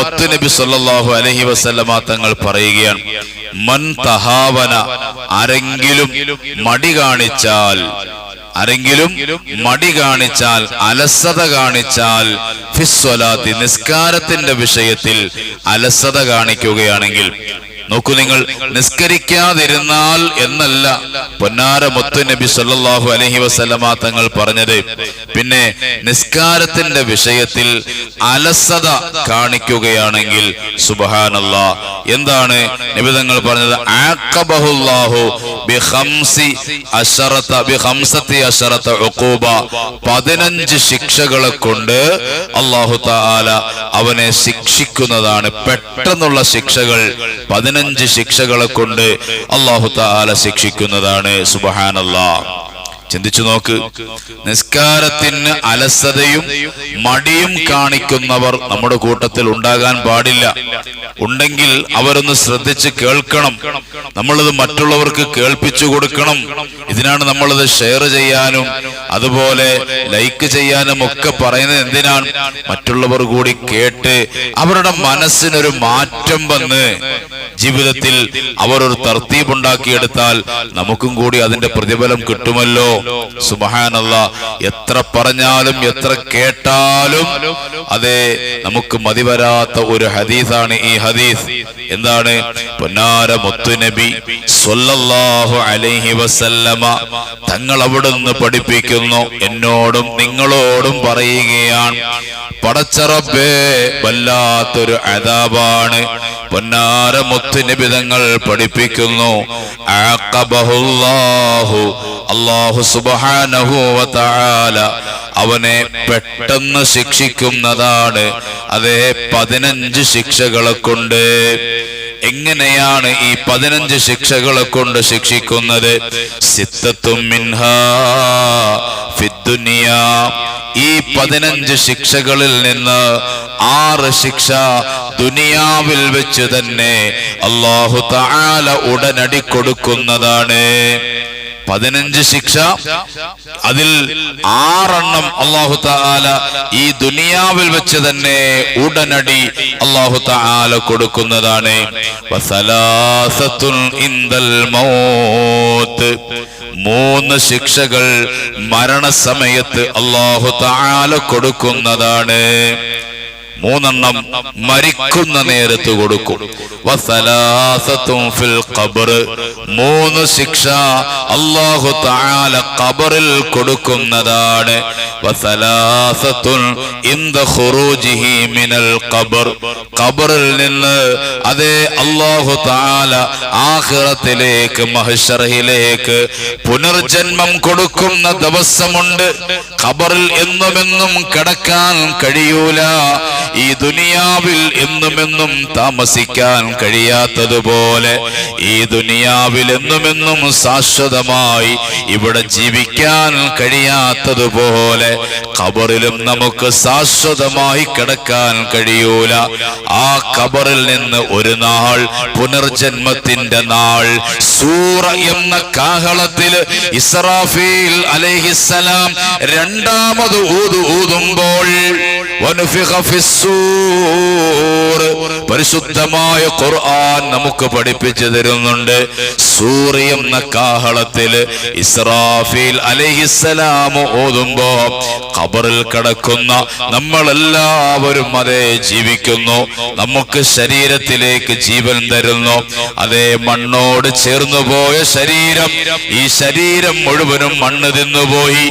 മുത്തുനബി സല്ലാഹു അലഹി വസല്ലമ തങ്ങൾ പറയുകയാണ് മൻ തഹാവന ആരെങ്കിലും മടി കാണിച്ചാൽ ആരെങ്കിലും മടി കാണിച്ചാൽ അലസത കാണിച്ചാൽ ഫിസ്വലാത്തി നിസ്കാരത്തിന്റെ വിഷയത്തിൽ അലസത കാണിക്കുകയാണെങ്കിൽ നോക്കൂ നിങ്ങൾ നിസ്കരിക്കാതിരുന്നാൽ എന്നല്ല. പൊന്നാര മുത്തു നബി സല്ലാഹു അലഹി വസല്ലമ തങ്ങൾ പറഞ്ഞത്. പിന്നെ നിസ്കാരത്തിന്റെ വിഷയത്തിൽ അലസത കാണിക്കുകയാണെങ്കിൽ സുബ്ഹാനല്ലാ. എന്താണ് നബി തങ്ങൾ പറഞ്ഞത്? ബിഹംസി 15 ശിക്ഷകളെ കൊണ്ട് അള്ളാഹു താല അവനെ ശിക്ഷിക്കുന്നതാണ്. പെട്ടെന്നുള്ള ശിക്ഷകൾ പതിനഞ്ച് ശിക്ഷകളെ കൊണ്ട് അള്ളാഹു താല ശിക്ഷിക്കുന്നതാണ്. സുബഹാനല്ലാ. ചിന്തിച്ചു നോക്ക്. നിസ്കാരത്തിന് അലസതയും മടിയും കാണിക്കുന്നവർ നമ്മുടെ കൂട്ടത്തിൽ ഉണ്ടാകാൻ പാടില്ല. ഉണ്ടെങ്കിൽ അവരൊന്ന് ശ്രദ്ധിച്ച് കേൾക്കണം. നമ്മളത് മറ്റുള്ളവർക്ക് കേൾപ്പിച്ചു കൊടുക്കണം. ഇതിനാണ് നമ്മളത് ഷെയർ ചെയ്യാനും അതുപോലെ ലൈക്ക് ചെയ്യാനും ഒക്കെ പറയുന്നത് എന്തിനാണ്? മറ്റുള്ളവർ കൂടി കേട്ട് അവരുടെ മനസ്സിനൊരു മാറ്റം വന്ന് ജീവിതത്തിൽ അവർ ഒരു തർത്തീപ് ഉണ്ടാക്കിയെടുത്താൽ നമുക്കും കൂടി അതിന്റെ പ്രതിഫലം കിട്ടുമല്ലോ. സുബഹാനല്ല. എത്ര പറഞ്ഞാലും എത്ര കേട്ടാലും അതെ നമുക്ക് മതിവരാത്ത ഒരു ഹദീസാണ് ഈ ഹദീസ്. എന്താണ്? പൊന്നാര മുത്തുനബി സ്വല്ലല്ലാഹു അലൈഹി വസല്ലമ തങ്ങൾ അവിടുന്ന് പഠിപ്പിക്കുന്നു. എന്നോടും നിങ്ങളോടും പറയുകയാണ്. പടച്ചറബേ വല്ലാത്തൊരു അതാബാണ് പൊന്നാര പഠിപ്പിക്കുന്നു. അല്ലാഹു സുബ്ഹാനഹു വ അവനെ പെട്ടെന്ന് ശിക്ഷിക്കുന്നതാണ്. അതേ പതിനഞ്ച് ശിക്ഷകളെ കൊണ്ട് എങ്ങനെയാണ് ഈ പതിനഞ്ച് ശിക്ഷകളെ കൊണ്ട് ശിക്ഷിക്കുന്നത്? സിത്തത്തും ഈ പതിനഞ്ച് ശിക്ഷകളിൽ നിന്ന് ആറ് ശിക്ഷ ദുനിയാവിൽ വെച്ച് തന്നെ അള്ളാഹു താല ഉടനടി കൊടുക്കുന്നതാണ്. പതിനഞ്ച് ശിക്ഷ. അതിൽ ആറെണ്ണം അള്ളാഹു താല ഈ ദുനിയാവിൽ വെച്ച് തന്നെ ഉടനടി അള്ളാഹു താല കൊടുക്കുന്നതാണ്. മൂന്ന് ശിക്ഷകൾ മരണസമയത്ത് അള്ളാഹു താല കൊടുക്കുന്നതാണ്. മൂന്നെണ്ണം മരിക്കുന്ന നേരത്ത് കൊടുക്കും. ഫിൽ മൂന്ന് ശിക്ഷ അല്ലാഹു തആല ഖബറിൽ കൊടുക്കുന്നതാണ്. കബറിൽ നിന്ന് അതേ അല്ലാഹു തആല ആഖിറത്തിലേക്ക് മഹ്ശറിലേക്ക് പുനർജന്മം കൊടുക്കുന്ന ദിവസമുണ്ട്. ഖബറിൽ എന്നുമെന്നും കിടക്കാൻ കഴിയൂല. ഈ ദുനിയാവിൽ എന്നുമെന്നും താമസിക്കാൻ കഴിയാത്തതുപോലെ ഈ ദുനിയാവിൽ എന്നുമെന്നും ശാശ്വതമായി ഇവിടെ ജീവിക്കാൻ കഴിയാത്തതുപോലെ ഖബറിലും നമുക്ക് ശാശ്വതമായി കിടക്കാൻ കഴിയൂല. ആ ഖബറിൽ നിന്ന് ഒരു നാൾ പുനർജന്മത്തിന്റെ നാൾ. സൂറ എന്ന കാഹളത്തിൽ ഇസ്രാഫീൽ അലൈഹിസ്സലാം രണ്ടാമത് ഊതു ഊതുമ്പോൾ വനുഫിഖ ഫിസ്സൂർ. പരിശുദ്ധമായ ഖുർആൻ നമുക്ക് പഠിപ്പിച്ചു തരുന്നുണ്ട്. സൂറി എന്ന കാഹളത്തിൽ ഇസ്രാഫീൽ അലൈഹിസ്സലാം ഓതുമ്പോ ഖബറിൽ കിടക്കുന്ന നമ്മളെല്ലാവരും അതേ ജീവിക്കുന്നു. നമുക്ക് ശരീരത്തിലേക്ക് ജീവൻ തരുന്നു. അതേ മണ്ണോട് ചേർന്നു പോയ ശരീരം ഈ ശരീരം മുഴുവനും മണ്ണ് തിന്നുപോയി.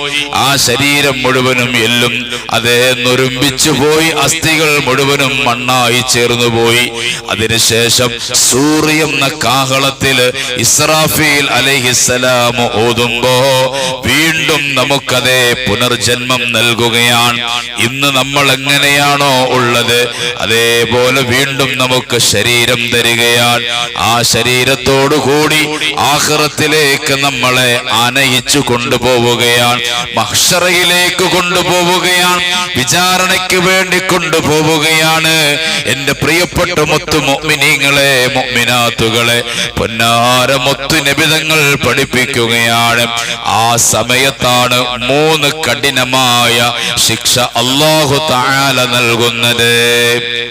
ആ ശരീരം മുഴുവനും എല്ലും അതേ നൊരുമ്പിച്ചു പോയി അസ്ഥികൾ മുഴുവനും മണ്ണായി ചേർന്നു പോയി അതിനുശേഷം സൂറി എന്ന കാഹളത്തിൽ ഇസ്രാഫീൽ അലൈഹിസ്സലാം ഓതുമ്പോ വീണ്ടും നമുക്കതേ പുനർജന്മം നൽകുകയാണ്. ഇന്ന് നമ്മൾ എങ്ങനെയാണോ ഉള്ളത്? അതേപോലെ വീണ്ടും നമുക്ക് ശരീരം തരികയാണ്. ആ ശരീരത്തോടു കൂടി ആഹ്റത്തിലേക്ക് നമ്മളെ ആനയിച്ചു കൊണ്ടുപോവുകയാണ്. മഹ്ഷറയിലേക്ക് കൊണ്ടുപോവുകയാണ്. വിചാരണയ്ക്ക് വേണ്ടി കൊണ്ടുപോവുകയാണ് എന്റെ പ്രിയപ്പെട്ട മുത്തു മൊമിനീങ്ങളെ മൊമിനാത്തുകളെ പൊന്നാര മുത്തു നിബിതങ്ങൾ പഠിപ്പിക്കുകയാണ്. ആ സമയത്താണ് മൂന്ന് കഠിനമായ ശിക്ഷ അള്ളാഹു താല നൽകുന്നത്.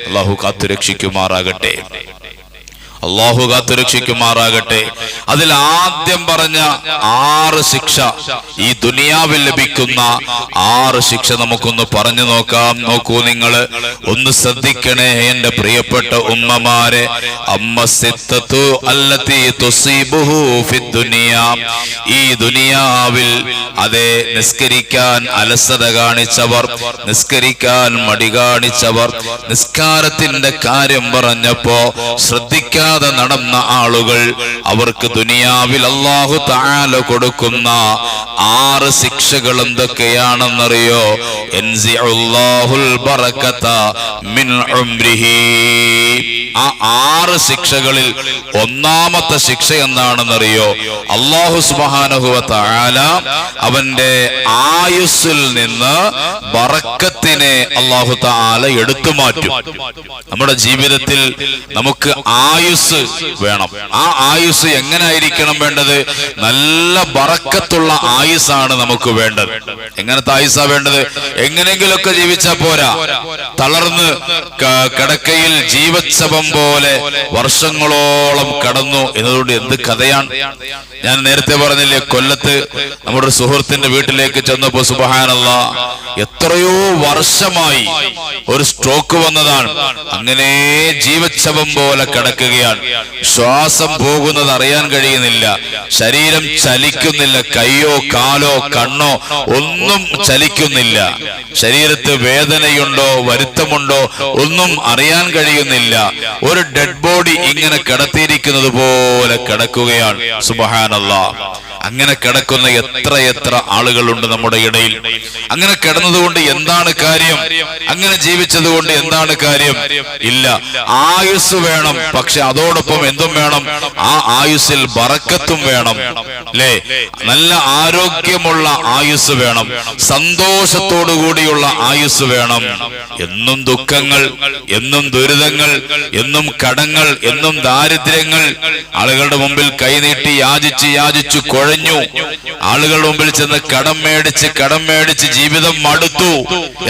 അള്ളാഹു കാത്തുരക്ഷിക്കുമാറാകട്ടെ. അള്ളാഹു കാത്തുരക്ഷിക്കുമാറാകട്ടെ അതിൽ ആദ്യം പറഞ്ഞ ആറ് ശിക്ഷ ഈ ദുനിയാവിൽ ലഭിക്കുന്ന ആറ് ശിക്ഷ നമുക്കൊന്ന് പറഞ്ഞു നോക്കാം. നോക്കൂ നിങ്ങൾ ഒന്ന് ശ്രദ്ധിക്കണേ എന്റെ പ്രിയപ്പെട്ട ഉമ്മമാരെ. അമ്മ സിത്തത്തു അല്ലത്തി ഈ ദുനിയാവിൽ അതെ നിസ്കരിക്കാൻ അലസത കാണിച്ചവർ നിസ്കരിക്കാൻ മടി കാണിച്ചവർ നിസ്കാരത്തിന്റെ കാര്യം പറഞ്ഞപ്പോ ശ്രദ്ധിക്കാതെ നടന്ന ആളുകൾ അവർക്ക് ദുനിയാവിൽ അള്ളാഹു താല കൊടുക്കുന്ന ആറ് ശിക്ഷകൾ എന്തൊക്കെയാണെന്നറിയോ? മിൻ ആ ആറ് ശിക്ഷകളിൽ ഒന്നാമത്തെ ശിക്ഷ എന്താണെന്നറിയോ? അള്ളാഹു സുബ്ഹാനഹു താല അവന്റെ ആയുസ്സിൽ നിന്ന് ബറക്കത്തിനെ അള്ളാഹു താല എടുത്തു മാറ്റും. നമ്മുടെ ജീവിതത്തിൽ നമുക്ക് ആയുസ് വേണം. ആ ആയുസ് എങ്ങനെ ആയിരിക്കണം വേണ്ടത്? നല്ല ബറക്കത്തുള്ള ആയുസാണ് നമുക്ക് വേണ്ടത്. എങ്ങനത്തെ ആയുസാ വേണ്ടത്? എങ്ങനെങ്കിലൊക്കെ ജീവിച്ചാ പോരാ. തളർന്ന് കിടക്കയിൽ ജീവച്ഛവം പോലെ വർഷങ്ങളോളം കടന്നു എന്നതുകൊണ്ട് എന്ത് കഥയാണ്? ഞാൻ നേരത്തെ പറഞ്ഞില്ലേ കൊല്ലത്ത് നമ്മുടെ സുഹൃത്തിന്റെ വീട്ടിലേക്ക് ചെന്നപ്പോ സുബഹാനല്ല എത്രയോ വർഷമായി ഒരു സ്ട്രോക്ക് വന്നതാണ്. അങ്ങനെ ജീവച്ഛവം പോലെ കിടക്കുകയാണ്. ശ്വാസം പോകുന്നത് അറിയാൻ കഴിയുന്നില്ല. ശരീരം ചലിക്കുന്നില്ല. കയ്യോ കാലോ കണ്ണോ ഒന്നും ചലിക്കുന്നില്ല. ശരീരത്ത് വേദനയുണ്ടോ വരുത്തമുണ്ടോ ഒന്നും അറിയാൻ കഴിയുന്നില്ല. ഒരു ഡെഡ് ബോഡി ഇങ്ങനെ കിടത്തിയിരിക്കുന്നത് പോലെ കിടക്കുകയാണ്. സുബഹാനല്ല. അങ്ങനെ കിടക്കുന്ന എത്ര എത്ര ആളുകളുണ്ട് നമ്മുടെ ഇടയിൽ. അങ്ങനെ കിടന്നതുകൊണ്ട് എന്താണ് കാര്യം? അങ്ങനെ ജീവിച്ചത് കൊണ്ട് എന്താണ് കാര്യം? ഇല്ല. ആയുസ് വേണം പക്ഷെ അതോടൊപ്പം എന്തും വേണം? ആ ആയുസ്സിൽ ബറക്കത്തും വേണം. അല്ലേ നല്ല ആരോഗ്യമുള്ള ആയുസ് വേണം. സന്തോഷത്തോടു കൂടിയുള്ള ആയുസ് വേണം. എന്നും ദുഃഖങ്ങൾ എന്നും ദുരിതങ്ങൾ എന്നും കടങ്ങൾ എന്നും ദാരിദ്ര്യങ്ങൾ ആളുകളുടെ മുമ്പിൽ കൈനീട്ടി യാചിച്ച് യാചിച്ചു കുഴഞ്ഞു. ആളുകളുടെ മുമ്പിൽ ചെന്ന് കടം മേടിച്ച് കടം മേടിച്ച് ജീവിതം മടുത്തു.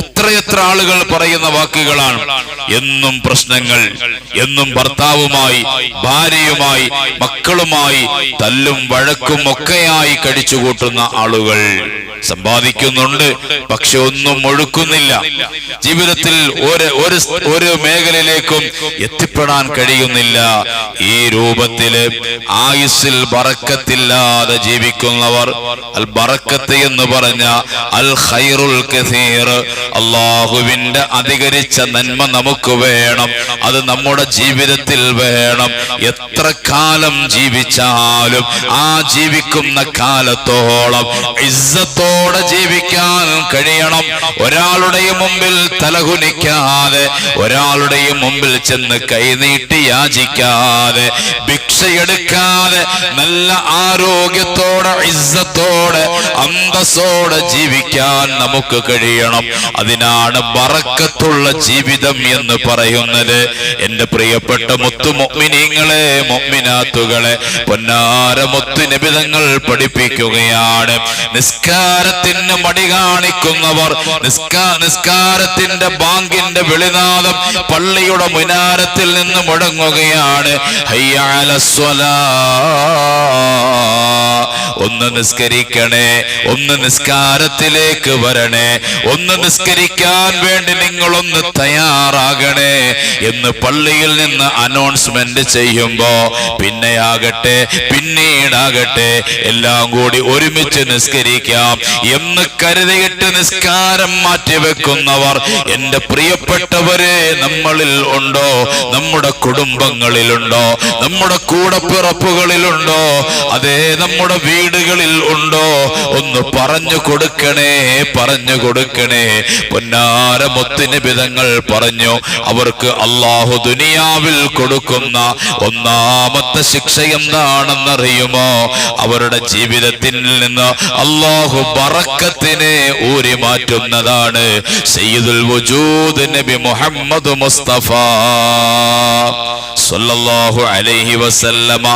എത്രയെത്ര ആളുകൾ പറയുന്ന വാക്കുകളാണ്. എന്നും പ്രശ്നങ്ങൾ എന്നും ഭർത്താവുമായി ഭാര്യയുമായി മക്കളുമായി തല്ലും വഴക്കും ഒക്കെയായി കടിച്ചുകൂട്ടുന്ന ആളുകൾ സമ്പാദിക്കുന്നുണ്ട് പക്ഷെ ഒന്നും ഒഴുക്കുന്നില്ല. ജീവിതത്തിൽ ഒരു ഒരു മേഖലയിലേക്കും എത്തിപ്പെടാൻ കഴിയുന്നില്ല. ഈ രൂപത്തിൽ ആയുസ്സിൽ ബറക്കത്തില്ലാതെ ജീവിക്കുന്നവർ അൽ ബറക്കത്ത് എന്ന് പറഞ്ഞ അൽ ഖൈറുൽ കസീർ. അള്ളാഹുവിന്റെ അധികരിച്ച നന്മ നമുക്ക് വേണം. അത് നമ്മുടെ ജീവിതത്തിൽ വേണം. എത്ര കാലം ജീവിച്ചാലും ആ ജീവിക്കുന്ന കാലത്തോളം ഇസ്സത്തോടെ ജീവിക്കാൻ കഴിയണം. ഒരാളുടെയും മുമ്പിൽ തലകുനിക്കാതെ ഒരാളുടെയും മുമ്പിൽ ചെന്ന് കൈനീട്ടി യാചിക്കാതെ ഭിക്ഷയെടുക്കാതെ നല്ല ആരോഗ്യത്തോടെ ഇസ്സത്തോടെ അന്തസ്സോടെ ജീവിക്കാൻ നമുക്ക് കഴിയണം. അതിനാണ് ബറക്കത്തുള്ള ജീവിതം എന്ന് പറയുന്നത്. എന്റെ പ്രിയപ്പെട്ട മുത്തു മൊമ്മിനീങ്ങളെ മൊമ്മിനാത്തുകളെ പൊന്നാര മുത്തു നിബിതങ്ങൾ പഠിപ്പിക്കുകയാണ്. നിസ്കാരത്തിന് മടി കാണിക്കുന്നവർ നിസ്കാ നിസ്കാരത്തിന്റെ ബാങ്കിന്റെ വിളിനാദം പള്ളിയുടെ മുനാരത്തിൽ നിന്ന് മുടങ്ങുകയാണ്. ഹയ്യാല ഒന്ന് നിസ്കരിക്കണേ ഒന്ന് നിസ്കാരത്തിലേക്ക് വരണേ ഒന്ന് നിസ്കരിക്കാൻ വേണ്ടി നിങ്ങളൊന്ന് തയ്യാറാകണേ എന്ന് പള്ളിയിൽ നിന്ന് അനൗൺസ്മെന്റ് ചെയ്യുമ്പോ പിന്നെയാകട്ടെ പിന്നീടാകട്ടെ എല്ലാം കൂടി ഒരുമിച്ച് നിസ്കരിക്കാം. എന്ന് കരുതിയിട്ട് നിസ്കാരം മാറ്റിവെക്കുന്നവർ എന്റെ പ്രിയപ്പെട്ടവരെ നമ്മളിൽ ഉണ്ടോ? നമ്മുടെ കുടുംബങ്ങളിലുണ്ടോ? നമ്മുടെ കൂടപ്പിറപ്പുകളിലുണ്ടോ? അതേ നമ്മുടെ വീടുകളിൽ ഉണ്ടോ? ഒന്ന് പറഞ്ഞു കൊടുക്കണേ പറഞ്ഞു കൊടുക്കണേ. പൊന്നാര വിധങ്ങൾ പറഞ്ഞു. അവർക്ക് അള്ളാഹു ദുനിയാവിൽ കൊടുക്കുന്ന ഒന്നാമത്തെ ശിക്ഷ എന്താണെന്നറിയുമോ? അവരുടെ ജീവിതത്തിൽ നിന്ന് അള്ളാഹു പറക്കത്തിനെ ഊരി മാറ്റുന്നതാണ്. സയ്യിദുൽ വജൂദ് നബി മുഹമ്മദ് മുസ്തഫ സല്ലല്ലാഹു അലൈഹി വസല്ലമ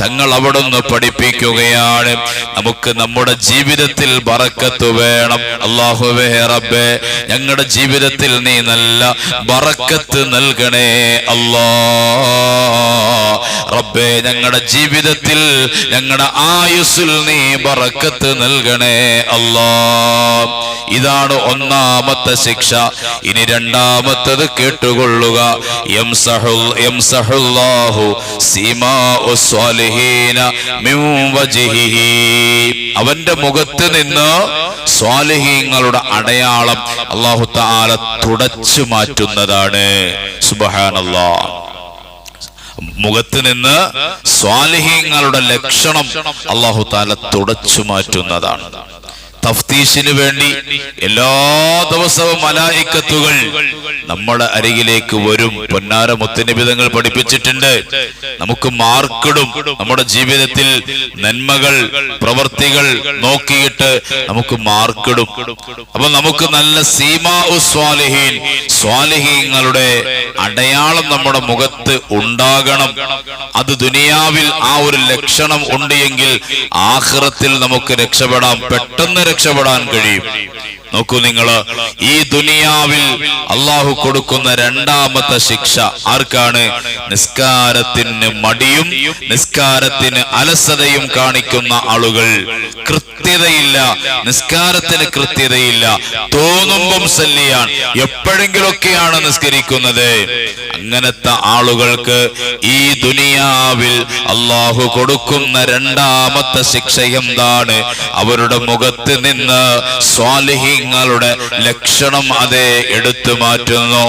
തങ്ങൾ അവിടുന്ന് പഠിപ്പിക്കുകയാണ്. നമുക്ക് നമ്മുടെ ജീവിതത്തിൽ ബറക്കത്ത് വേണം. അള്ളാഹുവേ റബ്ബേ ഞങ്ങളുടെ ജീവിതത്തിൽ നീ നല്ല ബറക്കത്ത് നൽകണേ. അല്ലാ റബ്ബേ ഞങ്ങളുടെ ജീവിതത്തിൽ ഞങ്ങളുടെ ആയുസ്സിൽ നീ ബറക്കത്ത് നൽകണേ. അല്ലാ ഇതാണ് ഒന്നാമത്തെ ശിക്ഷ. ഇനി രണ്ടാമത്തത് കേട്ടുകൊള്ളുക. സീമാ മിൻ വജ്ഹിഹി. അവന്റെ മുഖത്ത് നിന്ന് സ്വാലിഹീങ്ങളുടെ അടയാളം അള്ളാഹു താല തുടച്ചു മാറ്റുന്നതാണ്. സുബ്ഹാനല്ലാഹ് മുഖത്ത് നിന്ന് സ്വാലിഹീങ്ങളുടെ ലക്ഷണം അള്ളാഹു താല തുടച്ചു മാറ്റുന്നതാണ്. തഫ്തീഷിന് വേണ്ടി എല്ലാ ദിവസവും മലായിക്കത്തുകൾ നമ്മുടെ അരികിലേക്ക് വരും. പൊന്നാര മുത്തനിബിതങ്ങൾ പഠിപ്പിച്ചിട്ടുണ്ട്. നമുക്ക് മാർക്കിടും. നമ്മുടെ ജീവിതത്തിൽ നന്മകൾ പ്രവർത്തികൾ നോക്കിയിട്ട് നമുക്ക് മാർക്കിടും. അപ്പൊ നമുക്ക് നല്ല സീമാ സ്വാലിഹീൻ സ്വാലിഹീങ്ങളുടെ അടയാളം നമ്മുടെ മുഖത്ത് ഉണ്ടാകണം. അത് ദുനിയാവിൽ ആ ഒരു ലക്ഷണം ഉണ്ട് എങ്കിൽ ആഖിറത്തിൽ നമുക്ക് രക്ഷപ്പെടാം. പെട്ടെന്ന് രക്ഷപ്പെടാൻ കഴിയും. നോക്കൂ നിങ്ങൾ ഈ ദുനിയാവിൽ അള്ളാഹു കൊടുക്കുന്ന രണ്ടാമത്തെ ശിക്ഷ ആർക്കാണ്? നിസ്കാരത്തിന് മടിയും നിസ്കാരത്തിന് അലസതയും കാണിക്കുന്ന ആളുകൾ. കൃത്യതയില്ല നിസ്കാരത്തിന് കൃത്യതയില്ല. തോന്നുമ്പം സല്ലിയാൻ എപ്പോഴെങ്കിലൊക്കെയാണ് നിസ്കരിക്കുന്നത്. അങ്ങനത്തെ ആളുകൾക്ക് ഈ ദുനിയാവിൽ അള്ളാഹു കൊടുക്കുന്ന രണ്ടാമത്തെ ശിക്ഷ എന്താണ്? അവരുടെ മുഖത്ത് നിന്ന് സ്വാലിഹീങ്ങളുടെ ലക്ഷണം അതേ എടുത്തു മാറ്റുന്നു.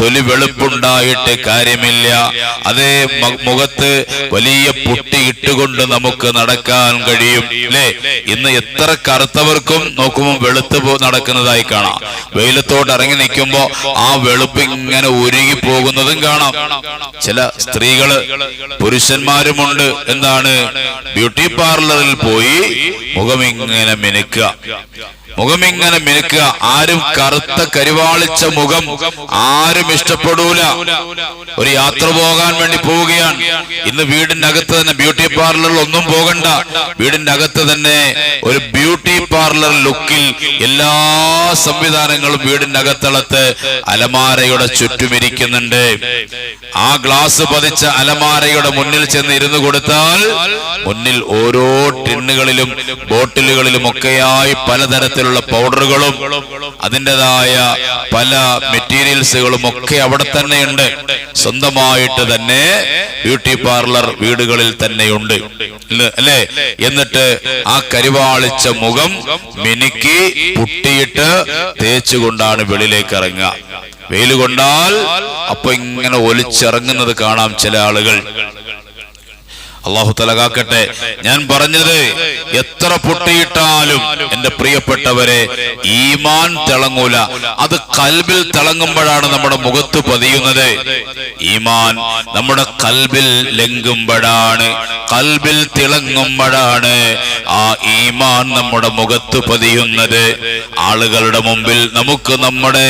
തൊലി വെളുപ്പുണ്ടായിട്ട് കാര്യമില്ല. അതേ മുഖത്ത് വലിയ പുട്ടി ഇട്ടുകൊണ്ട് നമുക്ക് നടക്കാൻ കഴിയും അല്ലേ ഇന്ന് എത്ര കറുത്തവർക്കും നോക്കുമ്പോൾ വെളുത്ത് നടക്കുന്നതായി കാണാം. വെയിലത്തോട്ട് ഇറങ്ങി നിൽക്കുമ്പോ ആ വെളുപ്പ് ഇങ്ങനെ ഉരുകി പോകുന്നതും കാണാം. ചില സ്ത്രീകൾ പുരുഷന്മാരുമുണ്ട്. എന്താണ്? ബ്യൂട്ടി പാർലറിൽ പോയി മുഖം ഇങ്ങനെ മിനുക്കുക. മുഖം ഇങ്ങനെ മിനുക്കുക. ആരും കറുത്ത കരിവാളിച്ച മുഖം ആരും ഇഷ്ടപ്പെടൂല. ഒരു യാത്ര പോകാൻ വേണ്ടി പോവുകയാണ്. ഇന്ന് വീടിന്റെ അകത്ത് തന്നെ ബ്യൂട്ടി പാർലറിൽ ഒന്നും പോകണ്ട. വീടിന്റെ അകത്ത് തന്നെ ഒരു ബ്യൂട്ടി പാർലർ ലുക്കിൽ എല്ലാ സംവിധാനങ്ങളും വീടിന്റെ അകത്തളത്ത് അലമാരയുടെ ചുറ്റുമിരിക്കുന്നുണ്ട് ആ ഗ്ലാസ് പതിച്ച അലമാരയുടെ മുന്നിൽ ചെന്ന് ഇരുന്ന് കൊടുത്താൽ മുന്നിൽ ഓരോ ടിന്നുകളിലും ബോട്ടിലുകളിലും ഒക്കെയായി പലതരത്തിലുള്ള പൗഡറുകളും അതിന്റെതായ പല മെറ്റീരിയൽസുകളും ഒക്കെ അവിടെ തന്നെയുണ്ട്. സ്വന്തമായിട്ട് തന്നെ ബ്യൂട്ടി പാർലർ വീടുകളിൽ തന്നെയുണ്ട്. അല്ലേ? എന്നിട്ട് ആ കരിവാളിച്ച മുഖം മിനുക്കി പുട്ടിയിട്ട് തേച്ചുകൊണ്ടാണ് വെളിയിലേക്ക് ഇറങ്ങുക. വെയിൽ കൊണ്ടാൽ അപ്പൊ ഇങ്ങനെ ഒലിച്ചിറങ്ങുന്നത് കാണാം ചില ആളുകൾ. അള്ളാഹു തലകാക്കട്ടെ ഞാൻ പറഞ്ഞത് എത്ര പൊട്ടിയിട്ടാലും എന്റെ പ്രിയപ്പെട്ടവരെ ഈമാൻ തിളങ്ങൂല. അത് കൽബിൽ തിളങ്ങുമ്പോഴാണ് നമ്മുടെ മുഖത്ത് പതിയുന്നത്. ഈമാൻ നമ്മുടെ കൽബിൽ ലംഘുമ്പോഴാണ് കൽബിൽ തിളങ്ങുമ്പോഴാണ് ആ ഈമാൻ നമ്മുടെ മുഖത്ത് പതിയുന്നത്. ആളുകളുടെ മുമ്പിൽ നമുക്ക് നമ്മുടെ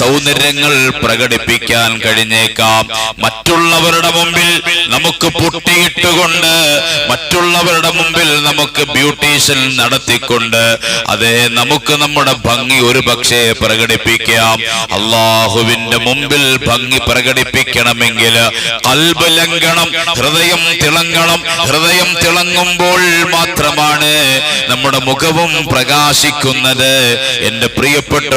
സൗന്ദര്യങ്ങൾ പ്രകടിപ്പിക്കാൻ കഴിഞ്ഞേക്കാം. മറ്റുള്ളവരുടെ മുമ്പിൽ നമുക്ക് പൊട്ടിയിട്ടുകൊണ്ട് മറ്റുള്ളവരുടെ മുമ്പിൽ നമുക്ക് ബ്യൂട്ടീഷ്യൻ നടത്തിക്കൊണ്ട് അതെ നമുക്ക് നമ്മുടെ ഭംഗി ഒരു പക്ഷേ പ്രകടിപ്പിക്കാം. അള്ളാഹുവിന്റെ മുമ്പിൽ ഭംഗി പ്രകടിപ്പിക്കണമെങ്കിൽ കൽബ് ലംഘണം ഹൃദയം തിളങ്ങണം. ഹൃദയം തിളങ്ങുമ്പോൾ മാത്രമാണ് നമ്മുടെ മുഖവും പ്രകാശിക്കുന്നത്. എന്റെ പ്രിയപ്പെട്ട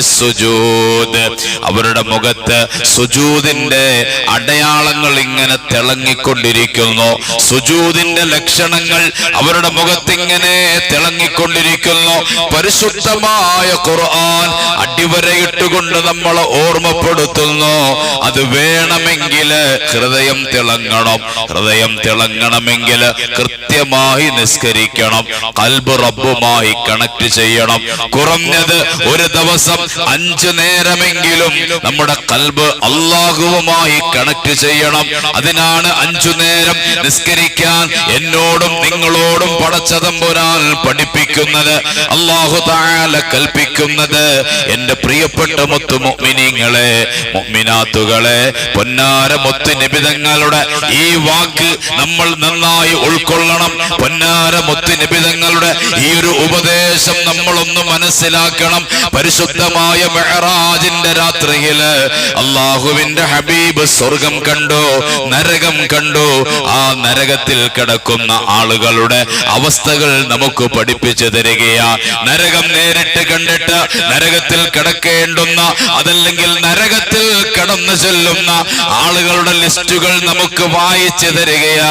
സുജൂദ്. അവരുടെ മുഖത്ത് സുജൂദിന്റെ അടയാളങ്ങൾ ഇങ്ങനെ തിളങ്ങിക്കൊണ്ടിരിക്കുന്നു. സുജൂതിന്റെ ലക്ഷണങ്ങൾ അവരുടെ മുഖത്തിങ്ങനെ തിളങ്ങിക്കൊണ്ടിരിക്കുന്നു. പരിശുദ്ധമായ ഖുർആൻ അടിവരയിട്ടുകൊണ്ട് നമ്മളെ ഓർമ്മപ്പെടുത്തുന്നു. അത് വേണമെങ്കിൽ ഹൃദയം തിളങ്ങണം. ഹൃദയം തിളങ്ങണമെങ്കിൽ കൃത്യമായി നിസ്കരിക്കണം. കൽബ് റബ്ബുമായി കണക്ട് ചെയ്യണം. കുറഞ്ഞത് ഒരു ദിവസം അഞ്ചു നേരമെങ്കിലും നമ്മുടെ കൽബ് അള്ളാഹുവുമായി കണക്ട് ചെയ്യണം. അതിനാണ് അഞ്ചു നേരം നിസ്കരിക്കാൻ എന്നോടും നിങ്ങളോടും പടച്ചതമ്പുരാൻ പഠിപ്പിക്കുന്നത്. അള്ളാഹു താല കൽപ്പിക്കുന്നത് എന്റെ പ്രിയപ്പെട്ട മുത്തു മൊമിനിങ്ങളെ മൊമിനാത്തുകളെ പൊന്നാര മുത്ത് നിബിതങ്ങളുടെ ഈ വാക്ക് നമ്മൾ നന്നായി ഉൾക്കൊള്ളണം. പൊന്നാര മുത്ത് നിബിതങ്ങളുടെ ഈ ഒരു ഉപദേശം നമ്മളൊന്ന് മനസ്സിലാക്കണം. പരിശുദ്ധമായ മെഹറാജിന്റെ രാത്രിയിൽ അള്ളാഹുവിന്റെ ഹബീബ് സ്വർഗം കണ്ടോ നരകം കണ്ടോ ആ നരകത്തിൽ കിടക്കുന്ന ആളുകളുടെ അവസ്ഥകൾ നമുക്ക് പഠിപ്പിച്ചു തരികയാ. നരകം നേരിട്ട് കണ്ടിട്ട് നരകത്തിൽ കിടക്കേണ്ടുന്ന അതല്ലെങ്കിൽ നരകത്തിൽ കടന്നു ചെല്ലുന്ന ആളുകളുടെ ലിസ്റ്റുകൾ നമുക്ക് വായിച്ചു തരികയാ.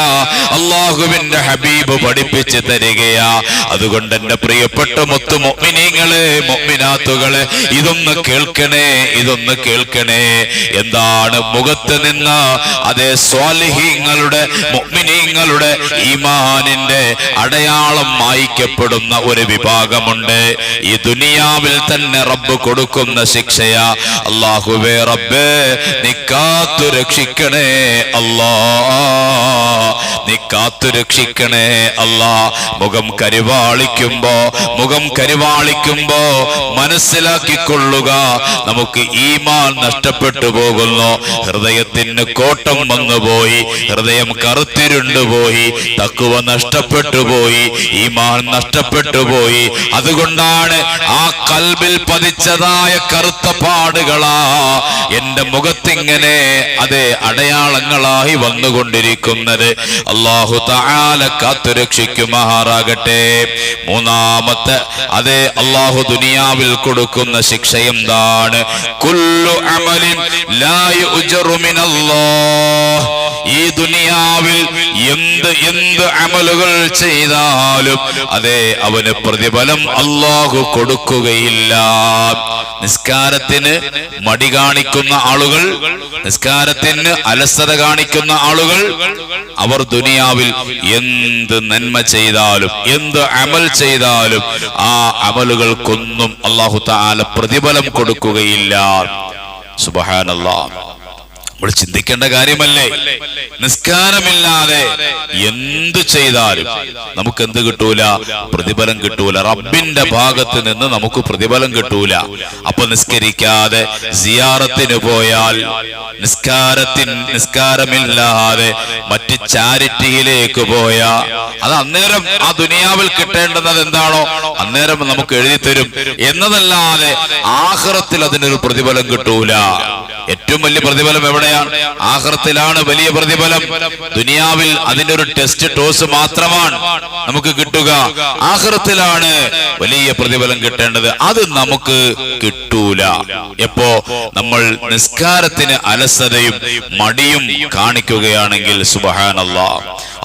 അള്ളാഹുവിന്റെ ഹബീബ് പഠിപ്പിച്ചു തരികയാ. അതുകൊണ്ട് എന്റെ പ്രിയപ്പെട്ട മൊത്തു മൊമിനീങ്ങളെ മൊമിനാത്തുകളെ ഇതൊന്ന് കേൾക്കണേ ഇതൊന്ന് കേൾക്കണേ. എന്താണ് മുഖത്ത് നിന്ന് അതേ സ്വാലിഹീങ്ങളുടെ മുഗ്മിനീങ്ങളുടെ ഈമാനിന്റെ അടയാളം മായ്ക്കപ്പെടുന്ന ഒരു വിഭാഗമുണ്ട്. ഈ ദുനിയാവിൽ തന്നെ റബ്ബ് കൊടുക്കുന്ന ശിക്ഷയ. അള്ളാഹുവേ റബ്ബേ നിക്കാത്തു കാത്തു രക്ഷിക്കണേ അല്ലാ നീ കാത്തു രക്ഷിക്കണേ അല്ലാ. മുഖം കരിവാളിക്കുമ്പോ മുഖം കരിവാളിക്കുമ്പോ മനസ്സിലാക്കിക്കൊള്ളുക. നമുക്ക് ഈമാൻ നഷ്ടപ്പെട്ടു പോകുന്നു. ഹൃദയത്തിന് കോട്ടം വന്നുപോയി. ഹൃദയം കറുത്തിരുണ്ടുപോയി തക്കുവ നഷ്ടപ്പെട്ടു പോയി. ഈമാൻ നഷ്ടപ്പെട്ടു പോയി. അതുകൊണ്ടാണ് ആ കൽബിൽ പതിച്ചതായ കറുത്ത പാടുകളാ. എന്റെ മുഖത്തിങ്ങനെ അതെ അടയാളങ്ങളായി വന്നുകൊണ്ടിരിക്കുന്നത്. അള്ളാഹു താല കാത്തുരക്ഷിക്കുമാറാകട്ടെ മൂന്നാമത്തെ അതെ അള്ളാഹു ദുനിയാവിൽ കൊടുക്കുന്ന ശിക്ഷ എന്താണ്? കുല്ലു അമലിൻ ലാ യുജ്റു മിനല്ലാഹ്. ഈ ദുനിയാവിൽ എന്ത് എന്ത് അമലുകൾ ചെയ്താലും അതെ അവന് പ്രതിഫലം അള്ളാഹു കൊടുക്കുകയില്ല. നിസ്കാരത്തിന് മടി കാണിക്കുന്ന ആളുകൾ നിസ്കാരത്തിന് അലസത കാണിക്കുന്ന ആളുകൾ അവർ ദുനിയാവിൽ എന്ത് നന്മ ചെയ്താലും എന്ത് അമൽ ചെയ്താലും ആ അമലുകൾക്കൊന്നും അള്ളാഹു താല പ്രതിഫലം കൊടുക്കുകയില്ല. സുബഹാനല്ലാ. നമ്മൾ ചിന്തിക്കേണ്ട കാര്യമല്ലേ? നിസ്കാരമില്ലാതെ എന്ത് ചെയ്താലും നമുക്ക് എന്ത് കിട്ടൂല? പ്രതിഫലം കിട്ടൂല. റബ്ബിന്റെ ഭാഗത്ത് നിന്ന് നമുക്ക് പ്രതിഫലം കിട്ടൂല. അപ്പൊ നിസ്കരിക്കാതെ സിയാറത്തിന് പോയാൽ നിസ്കാരത്തിൻ നിസ്കാരമില്ലാതെ മറ്റ് ചാരിറ്റിയിലേക്ക് പോയ അത് അന്നേരം ആ ദുനിയാവിൽ കിട്ടേണ്ടുന്നത് എന്താണോ അന്നേരം നമുക്ക് എഴുതി തരും എന്നതല്ലാതെ ആഹ്റത്തിൽ അതിനൊരു പ്രതിഫലം കിട്ടൂല. ഏറ്റവും വലിയ പ്രതിഫലം എവിടെയാണ്? ആഹൃത്തിലാണ് വലിയ പ്രതിഫലം. ദുനിയാവിൽ അതിന്റെ ഒരു ടെസ്റ്റ് ടോസ് മാത്രമാണ് നമുക്ക് കിട്ടുക. ആഹൃത്തിലാണ് വലിയ പ്രതിഫലം കിട്ടേണ്ടത്. അത് നമുക്ക് കിട്ടൂല. എപ്പോ നമ്മൾ നിസ്കാരത്തിന് അലസതയും മടിയും കാണിക്കുകയാണെങ്കിൽ സുബഹാനല്ല.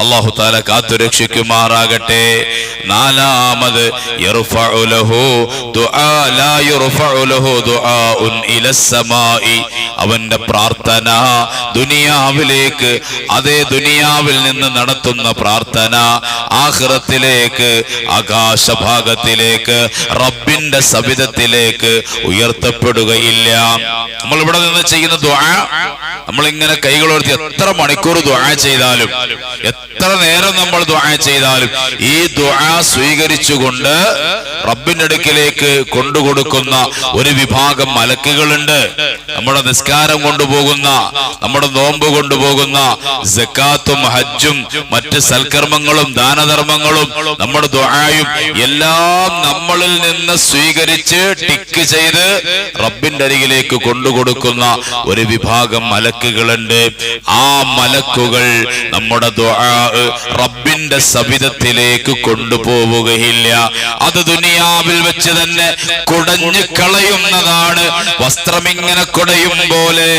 അള്ളാഹു താല കാത്തുരക്ഷിക്കുമാറാകട്ടെ നാലാമത് യർഫഉ ലഹു ദുആ ലാ യർഫഉ ലഹു ദുആഉൻ ഇലസ്സമാഇ അവന്റെ പ്രാർത്ഥന ദുനിയാവിലേക്ക് അതേ ദുനിയാവിൽ നിന്ന് നടത്തുന്ന പ്രാർത്ഥന ആഹ്റത്തിലേക്ക് ആകാശഭാഗത്തിലേക്ക് റബ്ബിന്റെ സവിധത്തിലേക്ക് ഉയർത്തപ്പെടുകയില്ല. നമ്മൾ ഇവിടെ നിന്ന് ചെയ്യുന്ന ദ്വാ നമ്മൾ ഇങ്ങനെ കൈകളോർത്തി എത്ര മണിക്കൂർ ദ്വാ ചെയ്താലും എത്ര നേരം നമ്മൾ ദ്വാ ചെയ്താലും ഈ ദ്വാ സ്വീകരിച്ചുകൊണ്ട് റബ്ബിന്റെ അടുക്കിലേക്ക് കൊണ്ടുകൊടുക്കുന്ന ഒരു വിഭാഗം മലക്കുകളുണ്ട്. നമ്മുടെ നിസ്കാരം കൊണ്ടുപോകുന്ന നമ്മുടെ നോമ്പ് കൊണ്ടുപോകുന്ന സക്കാത്തും ഹജ്ജും മറ്റ് സൽക്കർമ്മങ്ങളും ദാനധർമ്മങ്ങളും നമ്മുടെ ദ്വായും എല്ലാം നമ്മളിൽ നിന്ന് സ്വീകരിച്ച് ടിക്ക് ചെയ്ത് റബ്ബിന്റെ അരികിലേക്ക് കൊണ്ടുകൊടുക്കുന്ന ഒരു വിഭാഗം മലക്കുകളുണ്ട്. ആ മലക്കുകൾ നമ്മുടെ റബ്ബിന്റെ സവിധത്തിലേക്ക് കൊണ്ടുപോവുകയില്ല. അത് ദുനിയാവിൽ വെച്ച് തന്നെ കുടഞ്ഞു കളയുന്നതാണ്. വസ്ത്രമിങ്ങനെ കുടയുമ്പോൾ പോലെ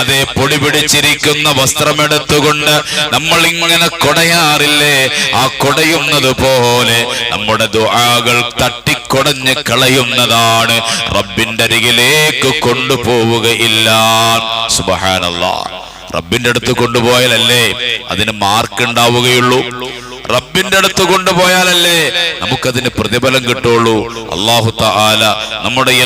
അതേ പൊടി പിടിച്ചിരിക്കുന്ന വസ്ത്രമെടുത്തുകൊണ്ട് നമ്മൾ ഇങ്ങനെ കൊടയാറില്ലേ? ആ കൊടയുന്നത് പോലെ നമ്മുടെ ദുആകൾ തട്ടിക്കൊടഞ്ഞ് കളയുന്നതാണ്. റബ്ബിന്റെ അരികിലേക്ക് കൊണ്ടുപോവുകയില്ല. സുബ്ഹാനല്ലാഹ് റബ്ബിന്റെ അടുത്ത് കൊണ്ടുപോയാലല്ലേ? അതിന് മാർക്ക് ഉണ്ടാവുകയുള്ളൂ. റബ്ബിന്റെ അടുത്ത് കൊണ്ടുപോയാലല്ലേ? നമുക്കതിന് പ്രതിഫലം കിട്ടുള്ളൂ. അള്ളാഹു തആല നമ്മുടെ